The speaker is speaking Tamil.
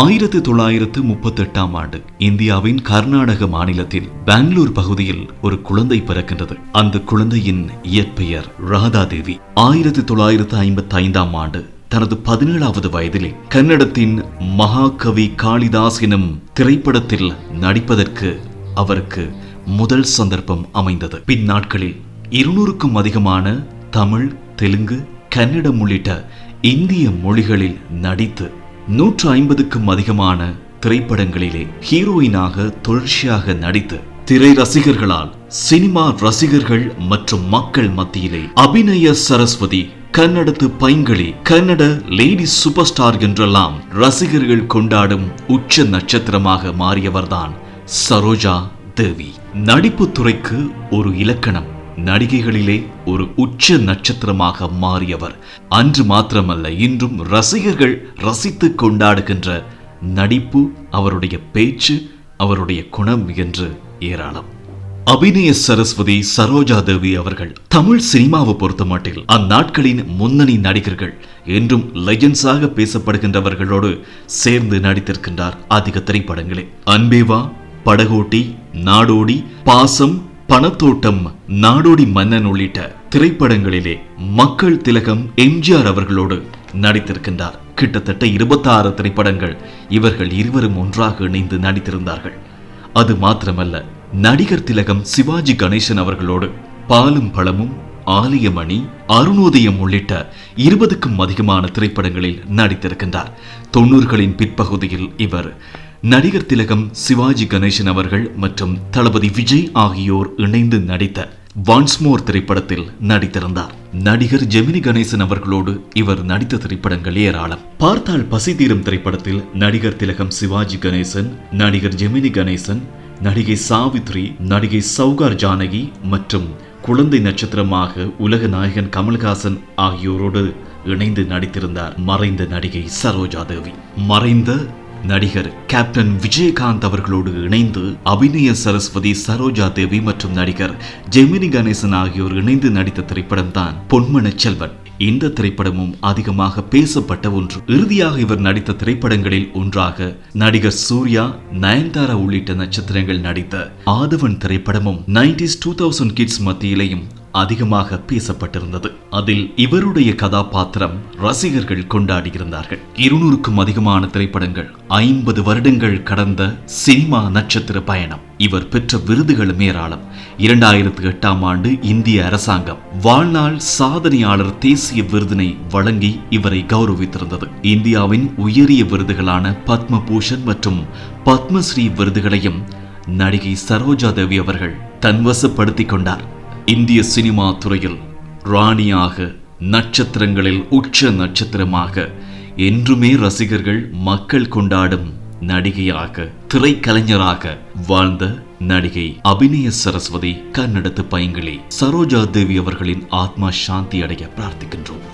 ஆயிரத்தி தொள்ளாயிரத்து முப்பத்தி எட்டாம் ஆண்டு இந்தியாவின் கர்நாடக மாநிலத்தில் பெங்களூர் பகுதியில் ஒரு குழந்தை பிறக்கின்றது. அந்த குழந்தையின் இயற்பெயர் ராதா தேவி ஆயிரத்தி தொள்ளாயிரத்து ஐம்பத்தி ஐந்தாம் ஆண்டு தனது பதினேழாவது வயதிலே கன்னடத்தின் மகாகவி காளிதாஸ் எனும் திரைப்படத்தில் நடிப்பதற்கு அவருக்கு முதல் சந்தர்ப்பம் அமைந்தது. பின் நாட்களில் இருநூறுக்கும் அதிகமான தமிழ் தெலுங்கு கன்னடம் உள்ளிட்ட இந்திய மொழிகளில் நடித்து நூற்று ஐம்பதுக்கும் அதிகமான திரைப்படங்களிலே ஹீரோயினாக தொடர்ச்சியாக நடித்து திரை ரசிகர்களால் சினிமா ரசிகர்கள் மற்றும் மக்கள் மத்தியிலே அபிநய சரஸ்வதி கன்னடத்து பைங்களி கன்னட லேடி சூப்பர் ஸ்டார் என்றெல்லாம் ரசிகர்கள் கொண்டாடும் உச்ச நட்சத்திரமாக மாறியவர்தான் சரோஜா தேவி. நடிப்பு துறைக்கு ஒரு இலக்கணம். நடிகைகளிலே ஒரு உச்ச நட்சத்திரமாக மாறியவர். அன்று மாத்திரமல்ல இன்றும் ரசிகர்கள் ரசித்து கொண்டாடுகின்ற நடிப்பு அவருடைய பேச்சு அவருடைய குணம் என்று ஏராளம். அபிநய சரஸ்வதி சரோஜா தேவி அவர்கள் தமிழ் சினிமாவை பொறுத்த மட்டில் அந்நாட்களின் முன்னணி நடிகர்கள் என்றும் லெஜன்ஸாக பேசப்படுகின்றவர்களோடு சேர்ந்து நடித்திருக்கின்றார் அதிக திரைப்படங்களே. அன்பேவா படகோட்டி நாடோடி பாசம் பணத்தோட்டம் நாடோடி மன்னன் உள்ளிட்ட திரைப்படங்களிலே மக்கள் திலகம் எம்ஜிஆர் அவர்களோடு நடித்திருக்கின்றார். கிட்டத்தட்ட இருபத்தாறு திரைப்படங்கள் இவர்கள் இருவரும் ஒன்றாக இணைந்து நடித்திருந்தார்கள். அது மாத்திரமல்ல நடிகர் திலகம் சிவாஜி கணேசன் அவர்களோடு பாலும் பழமும் ஆலயமணி அருணோதயம் உள்ளிட்ட இருபதுக்கும் அதிகமான திரைப்படங்களில் நடித்திருக்கின்றார். தொண்ணூறுகளின் பிற்பகுதியில் இவர் நடிகர் திலகம் சிவாஜி கணேசன் அவர்கள் மற்றும் தளபதி விஜய் ஆகியோர் இணைந்து நடித்த வான்ஸ்மோர் திரைப்படத்தில் நடித்திருந்தார். நடிகர் ஜெமினி கணேசன் அவர்களோடு இவர் நடித்த திரைப்படங்கள் ஏராளம். பார்த்தால் பசி தீரும் திரைப்படத்தில் நடிகர் திலகம் சிவாஜி கணேசன் நடிகர் ஜெமினி கணேசன் நடிகை சாவித்ரி நடிகை சௌகார் ஜானகி மற்றும் குழந்தை நட்சத்திரமாக உலக நாயகன் கமல்ஹாசன் ஆகியோரோடு இணைந்து நடித்திருந்தார் மறைந்த நடிகை சரோஜா தேவி. மறைந்த நடிகர் கேப்டன் விஜயகாந்த் அவர்களோடு இணைந்து அபிநய சரஸ்வதி சரோஜா தேவி மற்றும் நடிகர் ஜெமினி கணேசன் ஆகியோர் இணைந்து நடித்த திரைப்படம் தான் பொன்மன செல்வன். இந்த திரைப்படமும் அதிகமாக பேசப்பட்ட ஒன்று. இறுதியாக இவர் நடித்த திரைப்படங்களில் ஒன்றாக நடிகர் சூர்யா நயன்தாரா உள்ளிட்ட நட்சத்திரங்கள் நடித்த ஆதவன் திரைப்படமும் நைன்டிஸ் டூ தௌசண்ட் கிட்ஸ் மத்தியிலேயும் அதிகமாக பேசப்பட்டிருந்தது. அதில் இவருடைய கதாபாத்திரம் ரசிகர்கள் கொண்டாடியிருந்தார்கள். இருநூறுக்கும் அதிகமான திரைப்படங்கள் ஐம்பது வருடங்கள் கடந்த சினிமா நட்சத்திர பயணம். இவர் பெற்ற விருதுகளும் ஏராளம். இரண்டாயிரத்தி எட்டாம் ஆண்டு இந்திய அரசாங்கம் வாழ்நாள் சாதனையாளர் தேசிய விருதினை வழங்கி இவரை கௌரவித்திருந்தது. இந்தியாவின் உயரிய விருதுகளான பத்ம பூஷன் மற்றும் பத்மஸ்ரீ விருதுகளையும் நடிகை சரோஜா தேவி அவர்கள் தன்வசப்படுத்திக் கொண்டார். இந்திய சினிமா துறையில் ராணியாக நட்சத்திரங்களில் உச்ச நட்சத்திரமாக என்றுமே ரசிகர்கள் மக்கள் கொண்டாடும் நடிகையாக திரைக்கலைஞராக வாழ்ந்த நடிகை அபிநய சரஸ்வதி கன்னடத்து பைங்கிளி சரோஜா தேவி அவர்களின் ஆத்மா சாந்தி அடைய பிரார்த்திக்கின்றோம்.